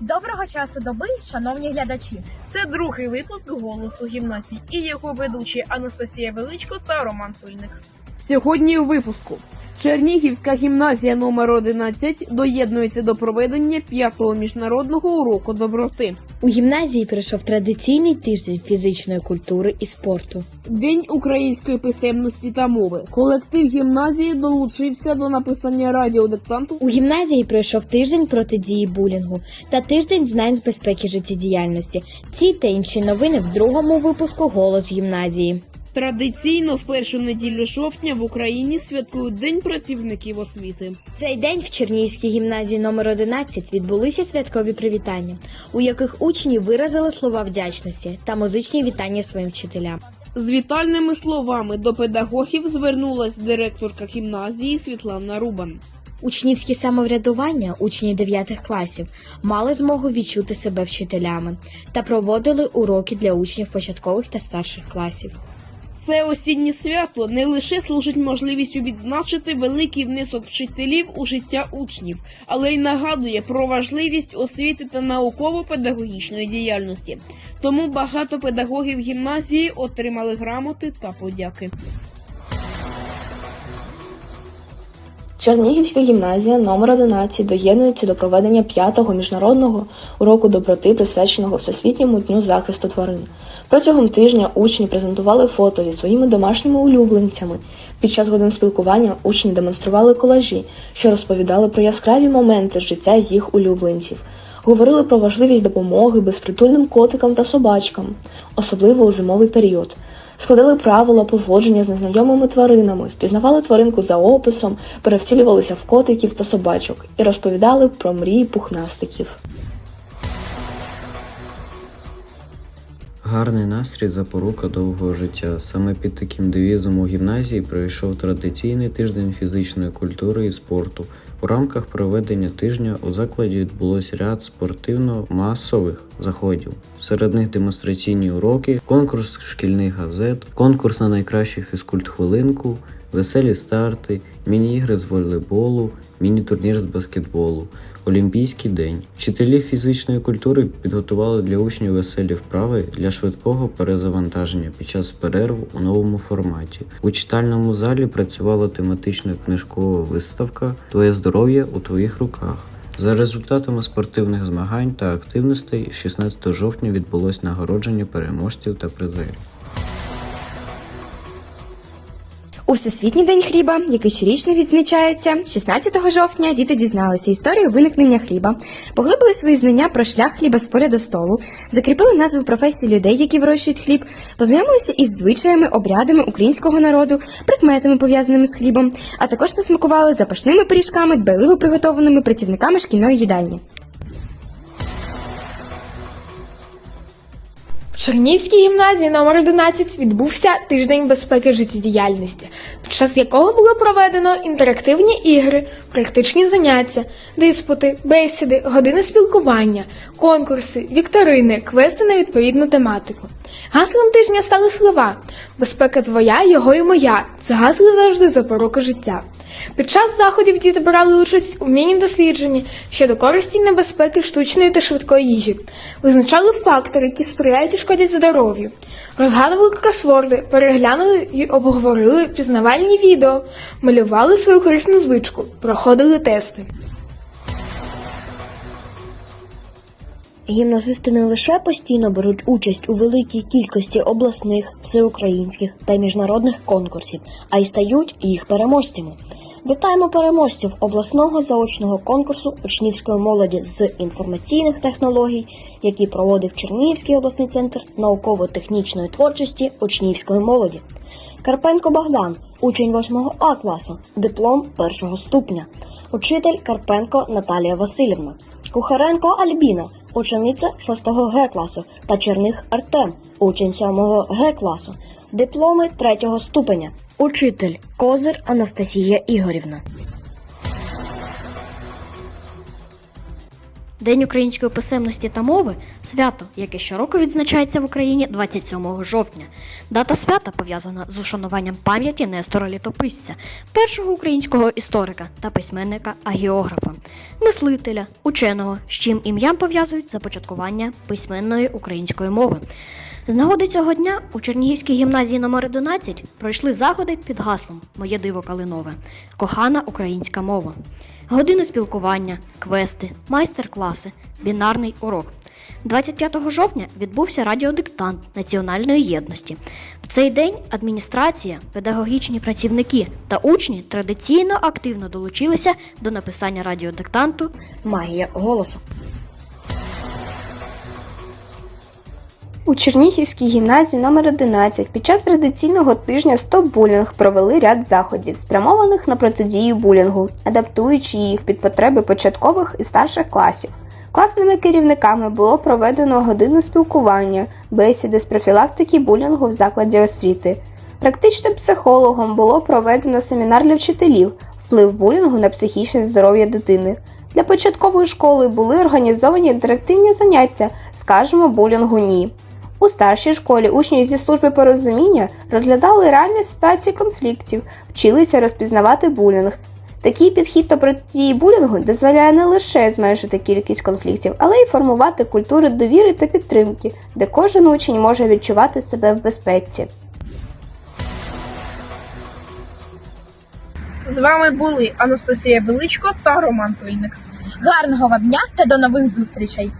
Доброго часу доби, шановні глядачі. Це другий випуск голосу гімназії і його ведучі Анастасія Величко та Роман Пильник. Сьогодні у випуску Чернігівська гімназія номер 11 доєднується до проведення п'ятого міжнародного уроку доброти. У гімназії пройшов традиційний тиждень фізичної культури і спорту. День української писемності та мови. Колектив гімназії долучився до написання радіодиктанту. У гімназії пройшов тиждень протидії булінгу та тиждень знань з безпеки життєдіяльності. Ці та інші новини в другому випуску Голос гімназії. Традиційно в першу неділю жовтня в Україні святкують День працівників освіти. Цей день в Чернігівській гімназії номер 11 відбулися святкові привітання, у яких учні виразили слова вдячності та музичні вітання своїм вчителям. З вітальними словами до педагогів звернулась директорка гімназії Світлана Рубан. Учнівське самоврядування, учні 9 класів, мали змогу відчути себе вчителями та проводили уроки для учнів початкових та старших класів. Це осіннє свято не лише служить можливістю відзначити великий внесок вчителів у життя учнів, але й нагадує про важливість освіти та науково-педагогічної діяльності. Тому багато педагогів гімназії отримали грамоти та подяки. Чернігівська гімназія номер 11 доєднується до проведення п'ятого міжнародного уроку доброти, присвяченого Всесвітньому дню захисту тварин. Протягом тижня учні презентували фото зі своїми домашніми улюбленцями. Під час годин спілкування учні демонстрували колажі, що розповідали про яскраві моменти життя їх улюбленців. Говорили про важливість допомоги безпритульним котикам та собачкам, особливо у зимовий період. Складали правила поводження з незнайомими тваринами, впізнавали тваринку за описом, перевтілювалися в котиків та собачок і розповідали про мрії пухнастиків. Гарний настрій запорука довгого життя. Саме під таким девізом у гімназії пройшов традиційний тиждень фізичної культури і спорту. У рамках проведення тижня у закладі відбулося ряд спортивно-масових заходів. Серед них демонстраційні уроки, конкурс шкільних газет, конкурс на найкращу фізкульт-хвилинку, веселі старти, міні-ігри з волейболу, міні-турнір з баскетболу. Олімпійський день. Вчителі фізичної культури підготували для учнів веселі вправи для швидкого перезавантаження під час перерв у новому форматі. У читальному залі працювала тематична книжкова виставка Твоє здоров'я у твоїх руках. За результатами спортивних змагань та активностей 16 жовтня відбулось нагородження переможців та призерів. У Всесвітній день хліба, який щорічно відзначається 16 жовтня, діти дізналися історію виникнення хліба, поглибили свої знання про шлях хліба з поля до столу, закріпили назву професій людей, які вирощують хліб, познайомилися із звичаями, обрядами українського народу, прикметами пов'язаними з хлібом, а також посмакували запашними пиріжками, дбайливо приготованими працівниками шкільної їдальні. Чернівській гімназії номер 11 відбувся тиждень безпеки життєдіяльності, під час якого було проведено інтерактивні ігри, практичні заняття, диспути, бесіди, години спілкування, конкурси, вікторини, квести на відповідну тематику. Гаслом тижня стали слова Безпека твоя, його і моя. Це гасло завжди запорука життя. Під час заходів діти брали участь у міні-дослідженні щодо користі небезпеки штучної та швидкої їжі, визначали фактори, які сприяють і шкодять здоров'ю, розгадували кросворди, переглянули і обговорили пізнавальні відео, малювали свою корисну звичку, проходили тести. Гімназисти не лише постійно беруть участь у великій кількості обласних, всеукраїнських та міжнародних конкурсів, а й стають їх переможцями. Вітаємо переможців обласного заочного конкурсу учнівської молоді з інформаційних технологій, який проводив Чернігівський обласний центр науково-технічної творчості учнівської молоді. Карпенко Богдан, учень 8 А класу, диплом першого ступеня. Учитель Карпенко Наталія Васильівна. Кухаренко Альбіна, учениця 6 Г класу та Черних Артем, учень 7 Г класу. Дипломи 3 ступеня. Учитель Козир Анастасія Ігорівна. День української писемності та мови свято, яке щороку відзначається в Україні 27 жовтня. Дата свята пов'язана з ушануванням пам'яті Нестора Літописця, першого українського історика та письменника агіографа, мислителя, ученого, з чим ім'ям пов'язують започаткування письменної української мови. З нагоди цього дня у Чернігівській гімназії номер 11 пройшли заходи під гаслом Моє диво калинове, кохана українська мова. Години спілкування, квести, майстер-класи, бінарний урок. 25 жовтня відбувся радіодиктант національної єдності. В цей день адміністрація, педагогічні працівники та учні традиційно активно долучилися до написання радіодиктанту Магія голосу. У Чернігівській гімназії номер 11 під час традиційного тижня «Стоп булінг» провели ряд заходів, спрямованих на протидію булінгу, адаптуючи їх під потреби початкових і старших класів. Класними керівниками було проведено години спілкування, бесіди з профілактики булінгу в закладі освіти. Практичним психологом було проведено семінар для вчителів вплив булінгу на психічне здоров'я дитини. Для початкової школи були організовані інтерактивні заняття Скажемо булінгу ні. У старшій школі учні зі служби порозуміння розглядали реальні ситуації конфліктів, вчилися розпізнавати булінг. Такий підхід до протидії булінгу дозволяє не лише зменшити кількість конфліктів, але й формувати культуру довіри та підтримки, де кожен учень може відчувати себе в безпеці. З вами були Анастасія Величко та Роман Пильник. Гарного вам дня та до нових зустрічей!